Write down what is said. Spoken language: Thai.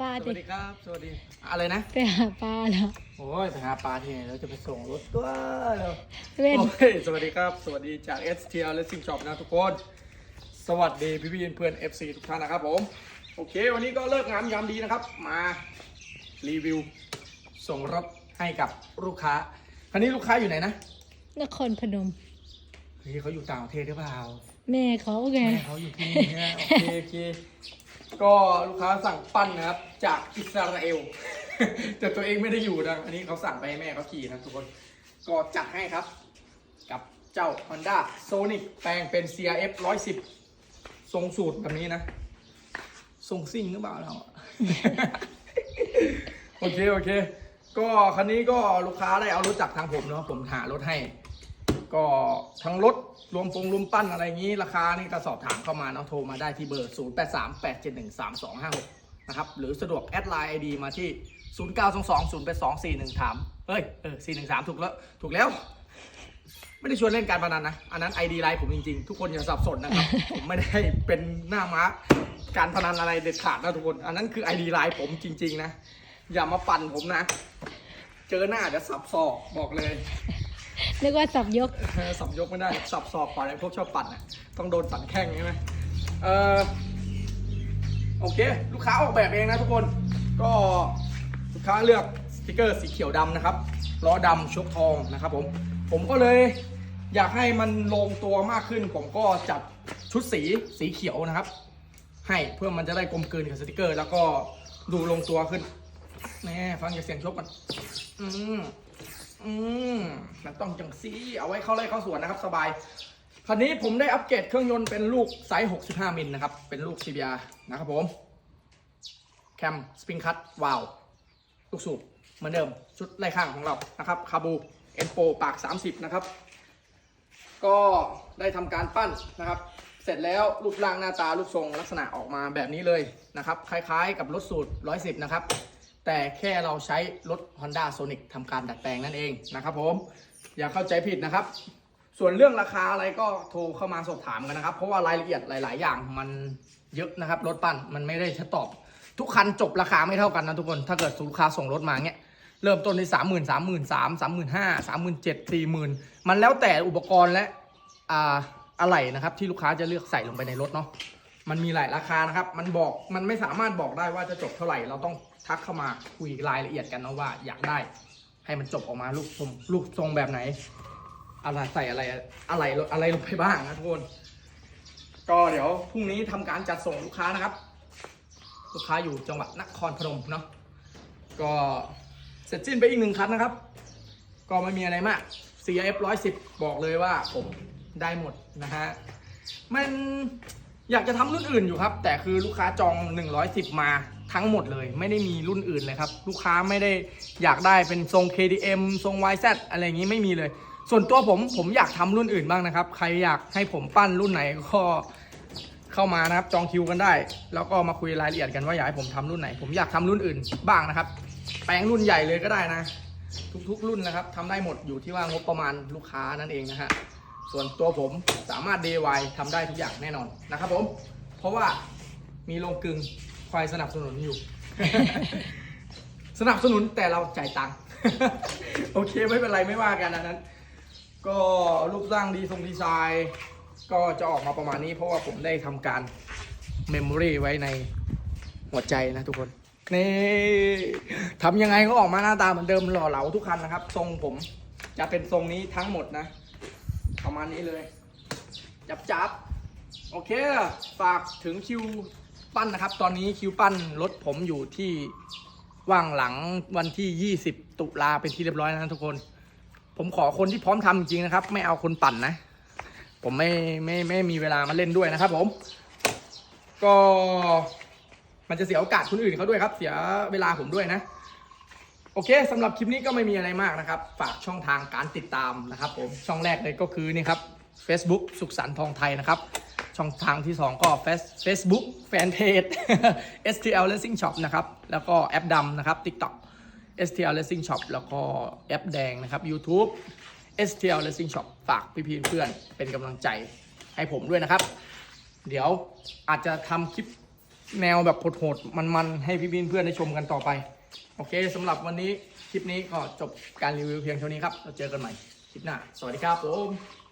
ป้าสดิวัสดีครับ สวัสดี อะไรนะ ไปหาป้าแล้วโอ้ยไปหาปลาที่ไหนเราจะไปส่งรถตัวเร็วเว้นโอเคสวัสดีครับ สวัสดีจาก STL Racing Shop นะทุกคน สวัสดีพี่พี่ๆเพื่อน FC ทุกท่านนะครับผม โอเค วันนี้ก็เลิกงามยามดีนะครับ มารีวิว ส่งรถให้กับลูกค้าคันนี้ลูกค้าอยู่ไหนนะ นครพนม เฮ้ยเขาอยู่ต่างประเทศหรือเปล่า แม่เขาไง แม่เขาอยู่ที่นี่นะโอเคโอเค ก็ลูกค้าสั่งปั้นนะครับ จากอิสราเอล แต่ตัวเองไม่ได้อยู่นะอันนี้เขาสั่งไปให้แม่เขาขี่นะทุกคน ก็จัดให้ครับ กับเจ้า Honda Sonic แปลงเป็น CRF 110 ทรงสูตรแบบนี้นะ ทรงซิ่งหรือเปล่าเรา โอเค โอเค ก็คันนี้ก็ลูกค้าได้เอารถจากทางผมเนาะผมหารถให้ ก็ทั้งรถรวมปงรวมปั้นอะไรอย่างนี้ ราคานี่ก็สอบถามเข้ามาเนาะโทรมาได้ที่เบอร์ 0 8 3 8 7 1 3 2 5 6 นะครับ หรือสะดวกแอดไลน์ไอดีมาที่ 0 9 2 2 0 8 2 4 1 3เฮ้ยเออ4 1 3 ถูกแล้ว ถูกแล้ว ไม่ได้ชวนเล่นการพนันนะ อันนั้นไอดีไลน์ผมจริงๆ ทุกคนอย่าสับสนนะครับ ผมไม่ได้เป็นหน้าม้าการพนันอะไรเด็ดขาดนะทุกคน อันนั้นคือไอดีไลน์ผมจริง ๆ นะ อย่ามาปั่นผมนะ เจอหน้าจะสับศอกบอกเลย นึกว่าสับยก เออสับยกไม่ได้ สับศอกก่อนไอ้พวกชอบปั่นอะ ต้องโดนสั่นแข้งใช่ไหมเออโอเค ลูกค้าออกแบบเองนะทุกคน ก็ลูกค้าเลือกสติกเกอร์สีเขียวดำนะครับ ล้อดำชกทองนะครับผม ผมก็เลยอยากให้มันลงตัวมากขึ้น ผมก็จัดชุดสีสีเขียวนะครับ ให้เพื่อมันจะได้กลมกลืนกับสติกเกอร์ แล้วก็ดูลงตัวขึ้น แน่ฟังจากเสียงชกกันอืม อืมมันต้องจังซี่เอาไว้เข้าไร่เข้าสวนนะครับ สบาย คันนี้ผมได้อัปเกรดเครื่องยนต์เป็นลูกไซส์65มิลนะครับ เป็นลูก CBR นะครับผม แคมสปริงคัตวาลลูกสูบเหมือนเดิม ชุดไล่ข้างของเรานะครับคาบูเอ็นโปปาก 30 นะครับ ก็ได้ทำการปั้นนะครับ เสร็จแล้วรูปร่างหน้าตารูปทรงลักษณะออกมาแบบนี้เลยนะครับ คล้ายๆกับรถสูตร 110 นะครับ แต่แค่เราใช้รถ Honda Sonic ทำการดัดแปลงนั่นเองนะครับผมอย่าเข้าใจผิดนะครับ ส่วนเรื่องราคาอะไรก็โทรเข้ามาสอบถามกันนะครับ เพราะว่ารายละเอียดหลาย ๆ อย่างมันเยอะนะครับ รถปั้นมันไม่ได้จะตอบ ทุกคันจบราคาไม่เท่ากันนะทุกคนถ้าเกิดลูกค้าส่งรถมาเงี้ยเริ่มต้นที่สามหมื่นสามหมื่นสามสามหมื่นห้าสามหมื่นเจ็ดสี่หมื่นมันแล้วแต่อุปกรณ์และอ่าอะไหล่นะครับที่ลูกค้าจะเลือกใส่ลงไปในรถเนาะมันมีหลายราคานะครับ มันบอกมันไม่สามารถบอกได้ว่าจะจบเท่าไหร่เราต้อง ทักเข้ามาคุยรายละเอียดกันนะว่าอยากได้ให้มันจบออกมาลูกทรงลูกทรงแบบไหน อะไรใส่อะไรอะไรอะไรลงไปบ้างนะทุกคนก็เดี๋ยวพรุ่งนี้ทำการจัดส่งลูกค้านะครับ ลูกค้าอยู่จังหวัดนครพนมเนาะก็เสร็จสิ้นไปอีกหนึ่งคันนะครับ ก็ไม่มีอะไรมาก CF 110 บอกเลยว่าผมได้หมดนะฮะมันอยากจะทำรุ่นอื่นอยู่ครับ แต่คือลูกค้าจอง 110 มา ทั้งหมดเลยไม่ได้มีรุ่นอื่นเลยครับ ลูกค้าไม่ได้อยากได้เป็นทรง KDM ทรง YZ อะไรอย่างนี้ไม่มีเลย ส่วนตัวผมผมอยากทำรุ่นอื่นบ้างนะครับ ใครอยากให้ผมปั้นรุ่นไหนก็เข้ามานะครับจองคิวกันได้ แล้วก็มาคุยรายละเอียดกันว่าอยากให้ผมทำรุ่นไหน ผมอยากทำรุ่นอื่นบ้างนะครับ แปลงรุ่นใหญ่เลยก็ได้นะ ทุกๆ รุ่นนะครับทำได้หมดอยู่ที่ว่างบประมาณลูกค้านั่นเองนะฮะส่วนตัวผมสามารถ DIY ทำได้ทุกอย่างแน่นอนนะครับผมเพราะว่ามีโรงกลึง คอยสนับสนุนอยู่ สนับสนุนแต่เราจ่ายตังค์ โอเคไม่เป็นไรไม่ว่ากันอันนั้น ก็รูปร่างดีทรงดีไซน์ ก็จะออกมาประมาณนี้ เพราะว่าผมได้ทำการเมมโมรีไว้ในหัวใจนะทุกคน นี่ทำยังไงก็ออกมาหน้าตาเหมือนเดิมหล่อเหลาทุกคันนะครับ ทรงผมจะเป็นทรงนี้ทั้งหมดนะ ประมาณนี้เลย จับจับโอเค ฝากถึงคิว ปั้นนะครับ ตอนนี้คิวปั้นรถผมอยู่ที่ว่างหลังวันที่ 20 ตุลาเป็นที่เรียบร้อยแล้วนะทุกคน ผมขอคนที่พร้อมทำจริงนะครับ ไม่เอาคนปั่นนะ ผมไม่ไม่ไม่มีเวลามาเล่นด้วยนะครับ ผม ก็มันจะเสียโอกาสคนอื่นเขาด้วยครับ เสียเวลาผมด้วยนะ โอเคสำหรับคลิปนี้ก็ไม่มีอะไรมากนะครับ ฝากช่องทางการติดตามนะครับ ผมช่องแรกเลยก็คือนี่ครับ Facebook สุขสันต์ทองไทยนะครับ ช่องทางที่ 2 ก็ Facebook Fanpage STL Racing Shop นะครับ แล้วก็แอปดำนะครับ TikTok STL Racing Shop แล้วก็แอปแดงนะครับ YouTube STL Racing Shop ฝากพี่ๆเพื่อนเป็นกำลังใจให้ผมด้วยนะครับ เดี๋ยวอาจจะทำคลิปแนวแบบโหดๆมันๆ ให้พี่บินเพื่อนได้ชมกันต่อไป โอเคสำหรับวันนี้คลิปนี้ก็จบการรีวิวเพียงเท่านี้ครับเราเจอกันใหม่คลิปหน้า สวัสดีครับผม